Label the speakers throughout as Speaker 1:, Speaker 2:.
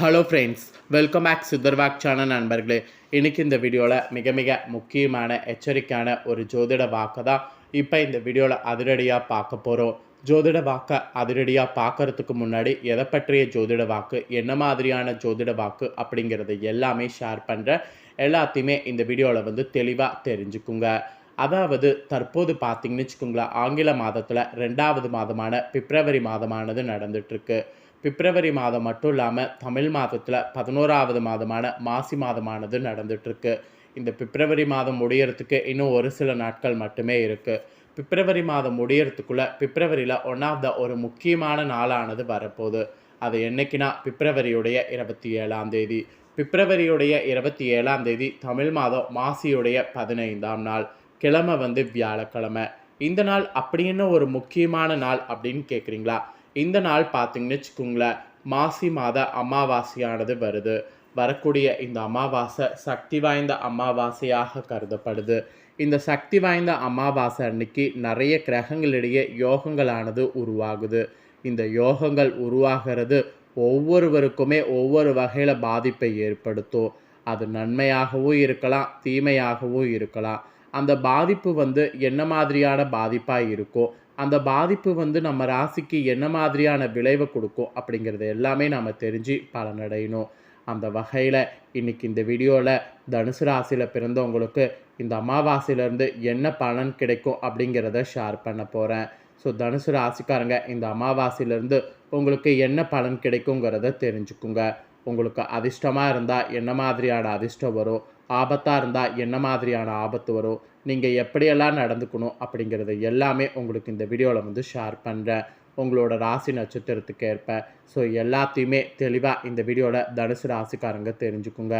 Speaker 1: Hello friends welcome back சித்தர்வாக் channel நண்பர்களே. இன்னைக்கு இந்த வீடியோவில் மிக மிக முக்கியமான எச்சரிக்கையான ஒரு ஜோதிட வாக்கை தான் இப்போ இந்த வீடியோவில் அதிரடியாக பார்க்க போகிறோம் ஜோதிட வாக்கை அதிரடியாக பார்க்கறதுக்கு முன்னாடி எதை பற்றிய ஜோதிட வாக்கு என்ன மாதிரியான ஜோதிட வாக்கு அப்படிங்கிறத எல்லாமே ஷேர் பண்ணுறேன் எல்லாத்தையுமே இந்த வீடியோவில் வந்து தெளிவாக தெரிஞ்சுக்குங்க. அதாவது தற்போது பார்த்தீங்கன்னு வச்சுக்கோங்களேன் ஆங்கில மாதத்தில் ரெண்டாவது மாதமான பிப்ரவரி மாதமானது நடந்துட்டுருக்கு பிப்ரவரி மாதம் மட்டும் இல்லாமல் தமிழ் மாதத்தில் பதினோராவது மாதமான மாசி மாதமானது நடந்துட்டுருக்கு. இந்த பிப்ரவரி மாதம் முடியறதுக்கு இன்னும் ஒரு சில நாட்கள் மட்டுமே இருக்குது பிப்ரவரி மாதம் முடியறதுக்குள்ளே பிப்ரவரியில் ஒன் ஆஃப் த ஒரு முக்கியமான நாளானது வரப்போகுது. அது என்னைக்குன்னா பிப்ரவரியுடைய இருபத்தி ஏழாம் தேதி. பிப்ரவரியுடைய இருபத்தி ஏழாம் தேதி தமிழ் மாதம் மாசியுடைய பதினைந்தாம் நாள் கிழமை வந்து வியாழக்கிழமை. இந்த நாள் அப்படின்னு ஒரு முக்கியமான நாள் அப்படின்னு கேட்குறீங்களா இந்த நாள் பார்த்தீங்கன்னு வச்சுக்கோங்களேன் மாசி மாத அமாவாசையானது வருது. வரக்கூடிய இந்த அமாவாசை சக்தி வாய்ந்த அமாவாசையாக கருதப்படுது. இந்த சக்தி வாய்ந்த அமாவாசை அன்னைக்கு நிறைய கிரகங்களிடையே யோகங்களானது உருவாகுது. இந்த யோகங்கள் உருவாகிறது ஒவ்வொருவருக்குமே ஒவ்வொரு வகையில் பாதிப்பை ஏற்படுத்தும். அது நன்மையாகவும் இருக்கலாம் தீமையாகவும் இருக்கலாம். அந்த பாதிப்பு வந்து என்ன மாதிரியான பாதிப்பாக இருக்கும்? அந்த பாதிப்பு வந்து நம்ம ராசிக்கு என்ன மாதிரியான விளைவை கொடுக்கும் அப்படிங்கிறது எல்லாமே நம்ம தெரிஞ்சு பலனடையணும். அந்த வகையில் இன்னைக்கு இந்த வீடியோவில் தனுசு ராசியில் பிறந்தவங்களுக்கு இந்த அமாவாசையிலேருந்து என்ன பலன் கிடைக்கும் அப்படிங்கிறத ஷேர் பண்ண போகிறேன் ஸோ தனுசு ராசிக்காரங்க இந்த அமாவாசையிலேருந்து உங்களுக்கு என்ன பலன் கிடைக்குங்கிறத தெரிஞ்சுக்குங்க. உங்களுக்கு அதிர்ஷ்டமாக இருந்தால் என்ன மாதிரியான அதிர்ஷ்டம் வரும்? ஆபத்தாக இருந்தால் என்ன மாதிரியான ஆபத்து வரும்? நீங்கள் எப்படியெல்லாம் நடந்துக்கணும் அப்படிங்கிறது எல்லாமே உங்களுக்கு இந்த வீடியோவில் வந்து ஷேர் பண்ணுறேன் உங்களோட ராசி நட்சத்திரத்துக்கு ஏற்ப. ஸோ எல்லாத்தையுமே தெளிவாக இந்த வீடியோவில் தனுசு ராசிக்காரங்க தெரிஞ்சுக்குங்க.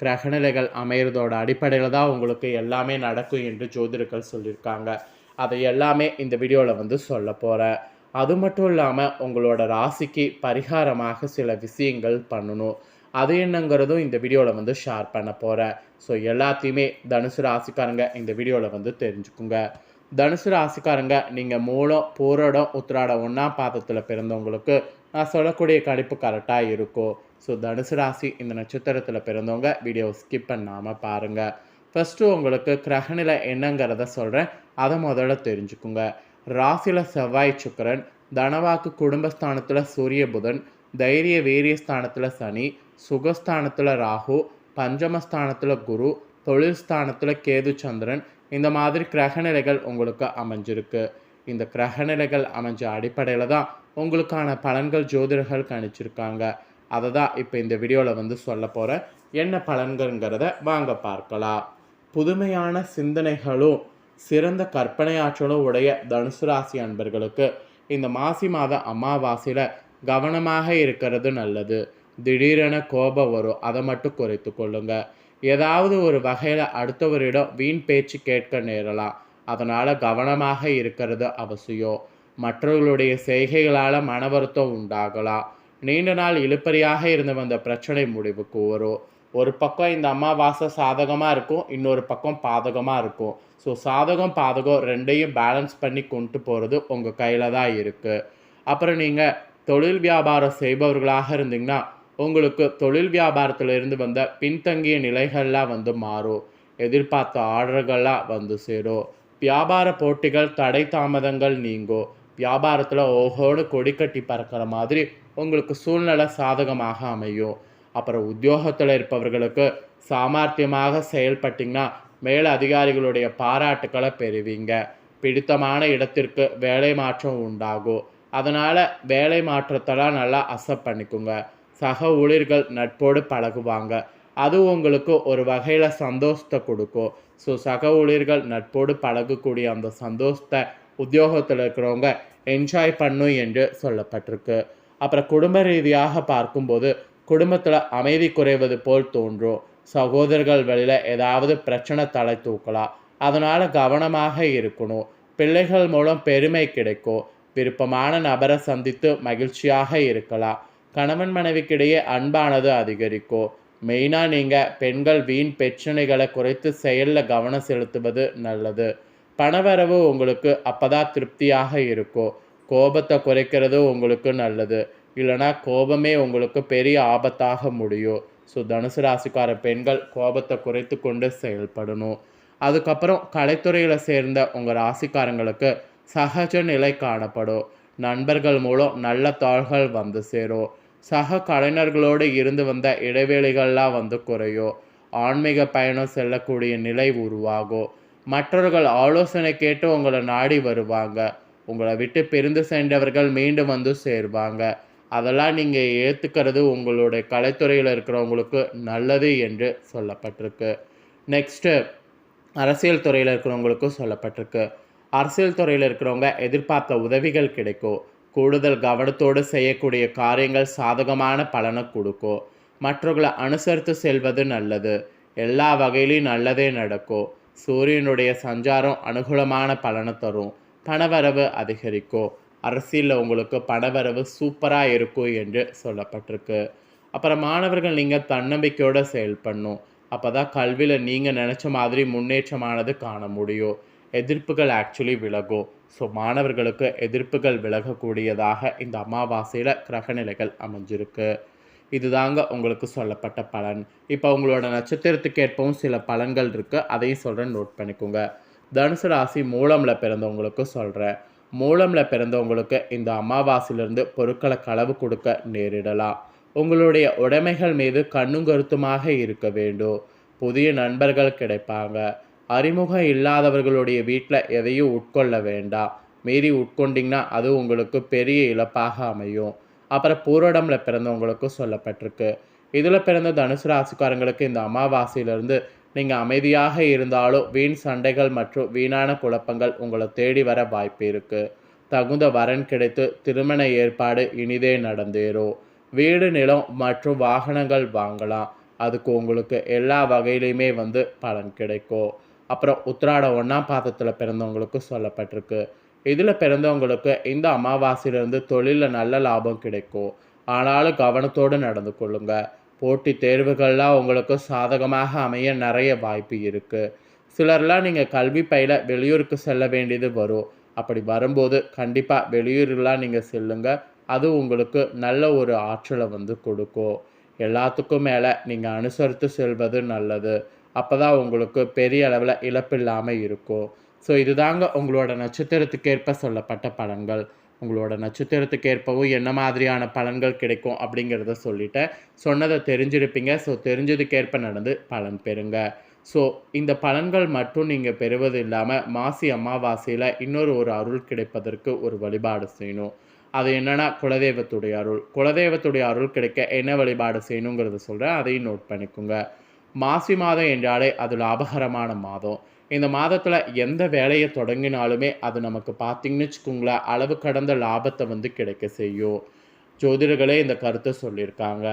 Speaker 1: கிரகநிலைகள் அமையிறதோட அடிப்படையில் தான் உங்களுக்கு எல்லாமே நடக்கும் என்று ஜோதிடர்கள் சொல்லியிருக்காங்க. அதை எல்லாமே இந்த வீடியோவில் வந்து சொல்ல போகிறேன் அது மட்டும் இல்லாமல் உங்களோட ராசிக்கு பரிகாரமாக சில விஷயங்கள் பண்ணணும். அது என்னங்கிறதும் இந்த வீடியோவில் வந்து ஷேர் பண்ண போகிறேன் ஸோ எல்லாத்தையுமே தனுசு ராசிக்காரங்க இந்த வீடியோவில் வந்து தெரிஞ்சுக்குங்க. தனுசு ராசிக்காரங்க நீங்கள் மூலம் பூரடம் உத்திராடம் ஒன்றாம் பாதத்தில் பிறந்தவங்களுக்கு நான் சொல்லக்கூடிய கணிப்பு கரெக்டாக இருக்கும். ஸோ தனுசு ராசி இந்த நட்சத்திரத்தில் பிறந்தவங்க வீடியோவை ஸ்கிப் பண்ணாமல் பாருங்கள் ஃபஸ்ட்டு உங்களுக்கு கிரகநிலை என்னங்கிறத சொல்கிறேன் அதை முதல்ல தெரிஞ்சுக்குங்க. ராசியில் செவ்வாய் சுக்கரன் தனவாக்கு குடும்பஸ்தானத்தில் சூரிய புதன் தைரிய வீரிய ஸ்தானத்தில் சனி சுகஸ்தானத்தில் ராகு பஞ்சமஸ்தானத்தில் குரு தொழில் ஸ்தானத்தில் கேது சந்திரன் இந்த மாதிரி கிரகநிலைகள் உங்களுக்கு அமைஞ்சிருக்கு. இந்த கிரகநிலைகள் அமைஞ்ச அடிப்படையில் தான் உங்களுக்கான பலன்கள் ஜோதிடர்கள் கணிச்சிருக்காங்க. அதை தான் இப்போ இந்த வீடியோவில் வந்து சொல்ல போகிறேன் என்ன பலன்கள்ங்கிறத வாங்க பார்க்கலாம். புதுமையான சிந்தனைகளும் சிறந்த கற்பனையாற்றலும் உடைய தனுசு ராசி அன்பர்களுக்கு இந்த மாசி மாத அமாவாசையில் கவனமாக இருக்கிறது நல்லது. திடீரென கோபம் வரும். அதை மட்டும் குறைத்து கொள்ளுங்க. ஏதாவது ஒரு வகையில் அடுத்தவரிடம் வீண் பேச்சு கேட்க நேரலாம். அதனால் கவனமாக இருக்கிறது அவசியம். மற்றவர்களுடைய செய்கைகளால் மன வருத்தம் உண்டாகலாம். நீண்ட நாள் இழுப்பறியாக இருந்து வந்த பிரச்சனை முடிவுக்கு வரும். ஒரு பக்கம் இந்த அமாவாசை சாதகமாக இருக்கும். இன்னொரு பக்கம் பாதகமாக இருக்கும். ஸோ சாதகம் பாதகம் ரெண்டையும் பேலன்ஸ் பண்ணி கொண்டு போகிறது உங்கள் கையில் தான் இருக்குது அப்புறம் நீங்கள் தொழில் வியாபாரம் செய்பவர்களாக இருந்தீங்கன்னா உங்களுக்கு தொழில் வியாபாரத்திலிருந்து வந்த பின்தங்கிய நிலைகள்லாம் வந்து மாறும். எதிர்பார்த்த ஆர்டர்கள்லாம் வந்து சேரும். வியாபார போட்டிகள் தடை தாமதங்கள் நீங்கும். வியாபாரத்தில் ஓஹோடு கொடி கட்டி பறக்கிற மாதிரி உங்களுக்கு சூழ்நிலை சாதகமாக அமையும். அப்புறம் உத்தியோகத்தில் இருப்பவர்களுக்கு சாமர்த்தியமாக செயல்பட்டிங்கன்னா மேல் அதிகாரிகளுடைய பாராட்டுக்களை பெறுவீங்க. பிடித்தமான இடத்திற்கு வேலை மாற்றம் உண்டாகும். அதனால் வேலை மாற்றத்தெல்லாம் நல்லா அசப் பண்ணிக்கோங்க. சக ஊழியர்கள் நட்போடு பழகுவாங்க. அது உங்களுக்கு ஒரு வகையில் சந்தோஷத்தை கொடுக்கும். ஸோ சக ஊழியர்கள் நட்போடு பழகக்கூடிய அந்த சந்தோஷத்தை உத்தியோகத்தில் இருக்கிறவங்க என்ஜாய் பண்ணும் என்று சொல்லப்பட்டிருக்கு. அப்புறம் குடும்ப ரீதியாக பார்க்கும்போது குடும்பத்தில் அமைதி குறைவது போல் தோன்றும். சகோதரர்கள் வழியில் ஏதாவது பிரச்சனை தலை தூக்கலாம். அதனால் கவனமாக இருக்கணும். பிள்ளைகள் மூலம் பெருமை கிடைக்கும். விருப்பமான நபரை சந்தித்து மகிழ்ச்சியாக இருக்கலாம். கணவன் மனைவிக்கிடையே அன்பானது அதிகரிக்கும் மெயினாக நீங்கள் பெண்கள் வீண் பிரச்சனைகளை குறைத்து செயலில் கவனம் செலுத்துவது நல்லது. பணவரவு உங்களுக்கு அப்போதான் திருப்தியாக இருக்கும் கோபத்தை குறைக்கிறது உங்களுக்கு நல்லது. இல்லைனா கோபமே உங்களுக்கு பெரிய ஆபத்தாக முடியும். ஸோ தனுசு ராசிக்கார பெண்கள் கோபத்தை குறைத்து கொண்டு செயல்படணும். அதுக்கப்புறம் கலைத்துறையில் சேர்ந்த உங்கள் ராசிக்காரங்களுக்கு சகஜ நிலை காணப்படும். நண்பர்கள் மூலம் நல்ல தாள்கள் வந்து சேரும். சக கலைஞர்களோடு இருந்து வந்த இடைவேளைகள்லாம் வந்து குறையும் ஆன்மீக பயணம் செல்லக்கூடிய நிலை உருவாகும் மற்றவர்கள் ஆலோசனை கேட்டு உங்களை நாடி வருவாங்க. உங்களை விட்டு பிரிந்து சென்றவர்கள் மீண்டும் வந்து சேருவாங்க. அதெல்லாம் நீங்கள் ஏற்றுக்கிறது உங்களுடைய கலைத்துறையில் இருக்கிறவங்களுக்கு நல்லது என்று சொல்லப்பட்டிருக்கு. நெக்ஸ்ட்டு அரசியல் துறையில் இருக்கிறவங்களுக்கும் சொல்லப்பட்டிருக்கு. அரசியல் துறையில் இருக்கிறவங்க எதிர்பார்த்த உதவிகள் கிடைக்கும். கூடுதல் கவனத்தோடு செய்யக்கூடிய காரியங்கள் சாதகமான பலனை கொடுக்கும் மற்றவர்களை அனுசரித்து செல்வது நல்லது. எல்லா வகையிலையும் நல்லதே நடக்கும் சூரியனுடைய சஞ்சாரம் அனுகூலமான பலனை தரும். பணவரவு அதிகரிக்கும் அரசியலில் உங்களுக்கு பணவரவு சூப்பராக இருக்கும் என்று சொல்லப்பட்டிருக்கு. அப்புறம் மாணவர்கள் நீங்கள் தன்னம்பிக்கையோடு செயல்படணும். அப்போ தான் கல்வியில் நீங்கள் நினச்ச மாதிரி முன்னேற்றமானது காண முடியும். எதிர்ப்புகள் ஆக்சுவலி விலகும். ஸோ மாணவர்களுக்கு எதிர்ப்புகள் விலகக்கூடியதாக இந்த அமாவாசையில் கிரகநிலைகள் அமைஞ்சிருக்கு. இதுதாங்க உங்களுக்கு சொல்லப்பட்ட பலன். இப்போ உங்களோட நட்சத்திரத்துக்கு ஏற்பவும் சில பலன்கள் இருக்குது அதையும் சொல்கிறேன் நோட் பண்ணிக்கோங்க. தனுசு ராசி மூலமில் பிறந்தவங்களுக்கு சொல்கிறேன் மூலமில் பிறந்தவங்களுக்கு இந்த அமாவாசையிலிருந்து பொருட்களை களவு கொடுக்க நேரிடலாம். உங்களுடைய உடைமைகள் மீது கண்ணும் கருத்துமாக இருக்க வேண்டும். புதிய நண்பர்கள் கிடைப்பாங்க. அறிமுகம் இல்லாதவர்களுடைய வீட்டில் எதையும் உட்கொள்ள வேண்டாம். மீறி உட்கொண்டிங்கன்னா அது உங்களுக்கு பெரிய இழப்பாக அமையும். அப்புறம் பூரடமில் பிறந்தவங்களுக்கும் சொல்லப்பட்டிருக்கு. இதில் பிறந்த தனுசு ராசிக்காரங்களுக்கு இந்த அமாவாசையிலிருந்து நீங்கள் அமைதியாக இருந்தாலும் வீண் சண்டைகள் மற்றும் வீணான குழப்பங்கள் உங்களை தேடி வர வாய்ப்பு இருக்குது தகுந்த வரன் கிடைத்து திருமண ஏற்பாடு இனிதே நடந்தேறும். வீடு நிலம் மற்றும் வாகனங்கள் வாங்கலாம். அதுக்கு உங்களுக்கு எல்லா வகையிலையுமே வந்து பலன் கிடைக்கும். அப்புறம் உத்திராட ஒன்றாம் பாதத்தில் பிறந்தவங்களுக்கு சொல்லப்பட்டிருக்கு. இதில் பிறந்தவங்களுக்கு இந்த அமாவாசையிலிருந்து தொழிலில் நல்ல லாபம் கிடைக்கும். ஆனாலும் கவனத்தோடு நடந்து கொள்ளுங்கள் போட்டி தேர்வுகள்லாம் உங்களுக்கு சாதகமாக அமைய நிறைய வாய்ப்பு இருக்குது சிலர்லாம் நீங்கள் கல்வி பயில வெளியூருக்கு செல்ல வேண்டியது வரும். அப்படி வரும்போது கண்டிப்பாக வெளியூர்லாம் நீங்கள் செல்லுங்க. அது உங்களுக்கு நல்ல ஒரு ஆற்றலை வந்து கொடுக்கும். எல்லாத்துக்கும் மேலே நீங்கள் அனுசரித்து செல்வது நல்லது. அப்போ தான் உங்களுக்கு பெரிய அளவில் இழப்பு இல்லாமல் இருக்கும் ஸோ இதுதாங்க உங்களோட நட்சத்திரத்துக்கேற்ப சொல்லப்பட்ட பலன்கள். உங்களோட நட்சத்திரத்துக்கு ஏற்பவும் என்ன மாதிரியான பலன்கள் கிடைக்கும் அப்படிங்கிறத சொல்லிட்டேன். சொன்னதை தெரிஞ்சிருப்பீங்க. ஸோ தெரிஞ்சதுக்கேற்ப நடந்து பலன் பெறுங்க. ஸோ இந்த பலன்கள் மட்டும் நீங்கள் பெறுவது இல்லாமல் மாசி அமாவாசையில் இன்னொரு ஒரு அருள் கிடைப்பதற்கு ஒரு வழிபாடு செய்யணும். அது என்னென்னா குலதெய்வத்துடைய அருள். குலதெய்வத்துடைய அருள் கிடைக்க என்ன வழிபாடு செய்யணுங்கிறத சொல்கிறேன் அதையும் நோட் பண்ணிக்கோங்க. மாசி மாதம் என்றாலே அது லாபகரமான மாதம். இந்த மாதத்தில் எந்த வேலையை தொடங்கினாலுமே அது நமக்கு பார்த்திங்கன்னு வச்சுக்கோங்களேன் அளவு கடந்த லாபத்தை வந்து கிடைக்க செய்யும். ஜோதிடர்களே இந்த கருத்தை சொல்லியிருக்காங்க.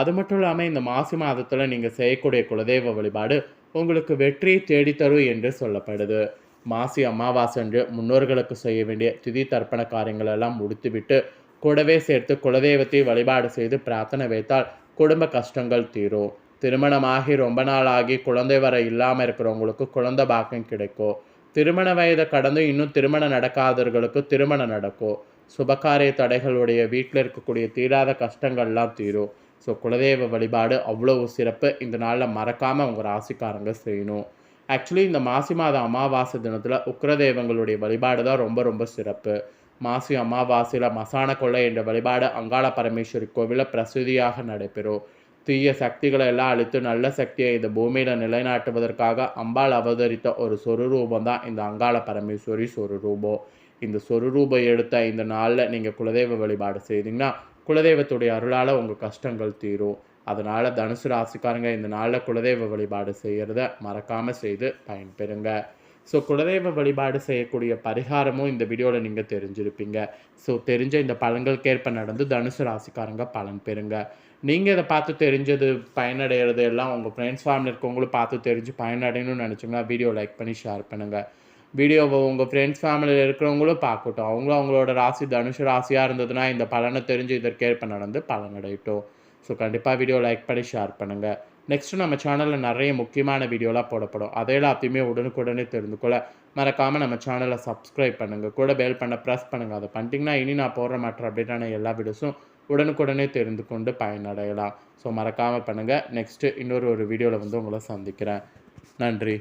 Speaker 1: அது மட்டும் இல்லாமல் இந்த மாசி மாதத்தில் நீங்கள் செய்யக்கூடிய குலதெய்வ வழிபாடு உங்களுக்கு வெற்றியை தேடித்தரும் என்று சொல்லப்படுது. மாசி அமாவாசை என்று முன்னோர்களுக்கு செய்ய வேண்டிய திதி தர்ப்பண காரியங்கள் எல்லாம் முடித்துவிட்டு கூடவே சேர்த்து குலதெய்வத்தை வழிபாடு செய்து பிரார்த்தனை வைத்தால் குடும்ப கஷ்டங்கள் தீரும். திருமணமாகி ரொம்ப நாளாகி குழந்தை வர இல்லாமல் இருக்கிறவங்களுக்கு குழந்தை பாக்கியம் கிடைக்கும் திருமண வயதை கடந்து இன்னும் திருமணம் நடக்காதவர்களுக்கு திருமணம் நடக்கும் சுபகாரிய தடைகளுடைய வீட்டில் இருக்கக்கூடிய தீராத கஷ்டங்கள்லாம் தீரும். ஸோ குலதெய்வ வழிபாடு அவ்வளோ சிறப்பு. இந்த நாளில் மறக்காமல் உங்கள் ராசிக்காரங்க செய்யணும். ஆக்சுவலி இந்த மாசி மாத அமாவாசை தினத்தில் உக்ரதெய்வங்களுடைய வழிபாடு தான் ரொம்ப ரொம்ப சிறப்பு. மாசி அமாவாசையில் மசான கொள்ளை என்ற வழிபாடு அங்காள பரமேஸ்வரி கோவிலில் பிரசித்தியாக நடைபெறும். தீய சக்திகளை எல்லாம் அழித்து நல்ல சக்தியை இந்த பூமியில் நிலைநாட்டுவதற்காக அம்பாள் அவதரித்த ஒரு சொருரூபம் தான் இந்த அங்காள பரமேஸ்வரி சொருரூபம். இந்த சொருரூபம் எடுத்த இந்த நாளில் நீங்கள் குலதெய்வ வழிபாடு செய்தீங்கன்னா குலதெய்வத்துடைய அருளால் உங்கள் கஷ்டங்கள் தீரும். அதனால் தனுசு ராசிக்காரங்க இந்த நாளில் குலதெய்வ வழிபாடு செய்கிறத மறக்காமல் செய்து பயன்பெறுங்க. ஸோ குலதெய்வ வழிபாடு செய்யக்கூடிய பரிகாரமும் இந்த வீடியோவில் நீங்கள் தெரிஞ்சிருப்பீங்க. ஸோ தெரிஞ்ச இந்த பலன்களுக்கேற்ப நடந்து தனுசு ராசிக்காரங்க பலன் பெறுங்க. நீங்கள் இதை பார்த்து தெரிஞ்சது பயனடைகிறது எல்லாம் உங்கள் ஃப்ரெண்ட்ஸ் ஃபேமிலி இருக்கவங்களும் பார்த்து தெரிஞ்சு பயனடையணும்னு நினச்சிங்கன்னா வீடியோ லைக் பண்ணி ஷேர் பண்ணுங்கள் வீடியோவை உங்கள் ஃப்ரெண்ட்ஸ் ஃபேமிலியில் இருக்கிறவங்களும் பார்க்கட்டும். அவங்களும் அவங்களோட ராசி தனுஷு ராசியாக இருந்ததுன்னா இந்த பலனை தெரிஞ்சு இதற்கேற்ப நடந்து பலனடையட்டும். ஸோ கண்டிப்பாக வீடியோ லைக் பண்ணி ஷேர் பண்ணுங்கள் நெக்ஸ்ட்டு நம்ம சேனலில் நிறைய முக்கியமான வீடியோலாம் போடப்படும். அதை எல்லாத்தையுமே உடனுக்குடனே தெரிந்து கொள்ள மறக்காமல் நம்ம சேனலை சப்ஸ்கிரைப் பண்ணுங்கள் கூட பெல் பண்ண ப்ரெஸ் பண்ணுங்கள் அதை பண்ணிட்டீங்கன்னா இனி நான் போடுற மற்ற அப்டேட்டான எல்லா வீடியோஸும் உடனுக்குடனே தெரிந்து கொண்டு பயனடையலாம். ஸோ மறக்காமல் பண்ணுங்கள் நெக்ஸ்ட்டு இன்னொரு ஒரு வீடியோவில் வந்து உங்களை சந்திக்கிறேன். நன்றி.